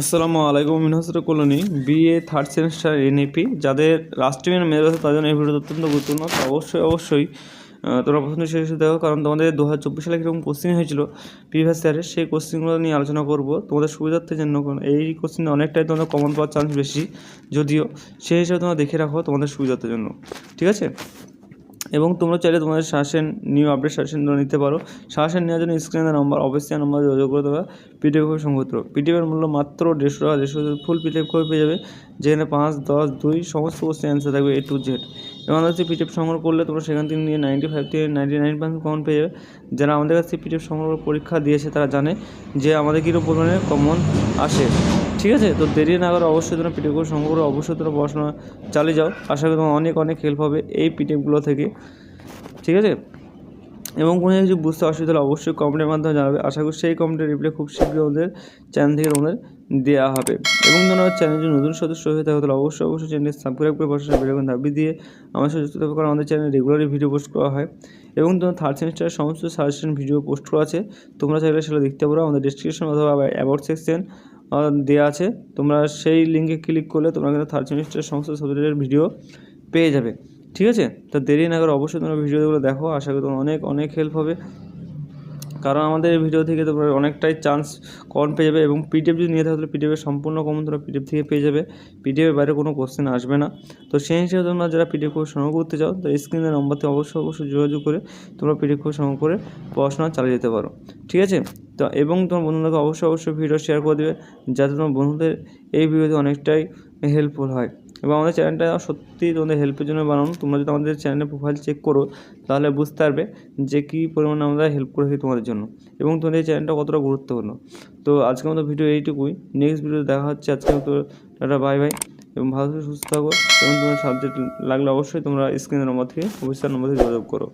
আসসালামু আলাইকুম মিনহাসর colony. BA third semester NAP যাদের লাস্ট রাষ্ট্রীয় মেধা আছে, তাদের জন্য এই ভিডিওটা অত্যন্ত গুরুত্বপূর্ণ। তো অবশ্যই অবশ্যই তোমরা প্রথমে শেষ দেখো কারণ তোমাদের দু হাজার চব্বিশ সালে কীরকম কোশ্চিন হয়েছিল প্রিভিয়াস ইয়ারের সেই কোশ্চিনগুলো নিয়ে আলোচনা করব। তোমাদের সুবিধার্থের জন্য এই কোশ্চিনে অনেকটাই তোমাদের কমন পাওয়ার চান্স বেশি। যদিও সেই হিসাবে তোমরা দেখে রাখো তোমাদের সুবিধার্থের জন্য। ঠিক আছে? এবং তোমরা চাইলে তোমাদের শাসেন নিউ আপডেট শাসন নিতে পারো। শাসেন নেওয়ার জন্য স্ক্রিনের নম্বর অবশ্যই নম্বর যোগাযোগ করে দেবে পিটিএফ করে পিটিএফের মূল্য মাত্র দেড়শো টাকা। দেড়শো ফুল পিডিএফ করে পেয়ে যাবে। যেখানে পাঁচ, দশ, দুই, সমস্ত কোশ্চেন অ্যান্সার থাকবে এ টু জেড এবং আমাদের কাছে পিডিএফ সংগ্রহ করলে তোমরা সেখান থেকে নিয়ে নাইনটি ফাইভ থেকে নাইনটি নাইন পার্সেন্ট কমন পেয়ে যাবে। যারা আমাদের কাছে পিডিএফ সংগ্রহ পরীক্ষা দিয়েছে তারা জানে যে আমাদের কীরকম পরিমাণে কমন আসে। ঠিক আছে? তো দেরি না করে অবশ্যই তোমরা পিডিএফ সংগ্রহ করে অবশ্যই তোমরা পড়াশোনা চালিয়ে যাও। আশা করি তোমার অনেক অনেক হেল্প হবে এই পিটিএফগুলো থেকে। ঠিক আছে? এবং কোনো কিছু বুঝতে অসুবিধা হলে অবশ্যই কমেন্টের মাধ্যমে জানাবে। আশা করি সেই কমেন্টের রিপ্লাই খুব শীঘ্রই আমাদের চ্যানেল থেকে আমাদের দেওয়া হবে। এবং তোমরা চ্যানেল যদি নতুন সদস্য হয়ে থাকে, তাহলে অবশ্যই অবশ্যই চ্যানেলটি সাবস্ক্রাইব করে পাশে বেলাকন দাবি দিয়ে আমার সাথে যুক্ত থাকবে কারণ আমাদের চ্যানেলে রেগুলারই ভিডিও পোস্ট করা হয়। এবং তোমার থার্ড সেমিস্টারের সমস্ত সাজেশন ভিডিও পোস্ট করা আছে। তোমরা চাইলে সেটা দেখতে পারো। আমাদের ডিসক্রিপশন অথবা অ্যাবাউট সেকশন দেওয়া আছে। তোমরা সেই লিঙ্কে ক্লিক করলে তোমরা কিন্তু থার্ড সেমিস্টারের সমস্ত সাবজেক্টের ভিডিও পেয়ে যাবে। ঠিক আছে? তো দেরি না করে অবশ্যই তোমরা ভিডিওগুলো দেখো, আশা করি তোমার অনেক অনেক হেল্প হবে। কারণ আমাদের এই ভিডিও থেকে তোমরা অনেকটাই চান্স কম পেয়ে যাবে এবং পিডিএফ যদি নিয়ে থাকো, তাহলে পিডিএফের সম্পূর্ণ কমন তোমরা পিডিএফ থেকে পেয়ে যাবে। পিডিএফের বাইরে কোনো কোশ্চেন আসবে না। তো সেই হিসেবে তোমরা যারা পিডিএফ কোর্স সংগ্রহ করতে চাও তো স্ক্রিনের নম্বরতে অবশ্যই অবশ্যই যোগাযোগ করে তোমরা পিডিএফ কোর্স সংগ্রহ করে পড়াশোনা চালিয়ে যেতে পারো। ঠিক আছে? তো এবং তোমার বন্ধুদেরকে অবশ্যই অবশ্যই ভিডিও শেয়ার করে দেবে, যাতে তোমার বন্ধুদের এই ভিডিওতে অনেকটাই হেল্পফুল হয়। এবং আমাদের চ্যানেলটা সত্যি তোমাদের হেল্পের জন্য বানানো। তোমরা যদি আমাদের চ্যানেলের প্রোফাইল চেক করো, তাহলে বুঝতে পারবে যে কী পরিমাণে আমরা হেল্প করে থাকি তোমাদের জন্য এবং তোমাদের এই চ্যানেলটা কতটা গুরুত্বপূর্ণ। তো আজকে আমাদের ভিডিও এইটুকুই। নেক্সট ভিডিও দেখা হচ্ছে। আজকে তো টাটা বাই বাই এবং ভালো সুস্থ থাকো এবং তোমার সাবজেক্ট লাগলে অবশ্যই তোমরা স্ক্রিনের নম্বর থেকে অফিসার নম্বর থেকে যোগাযোগ করো।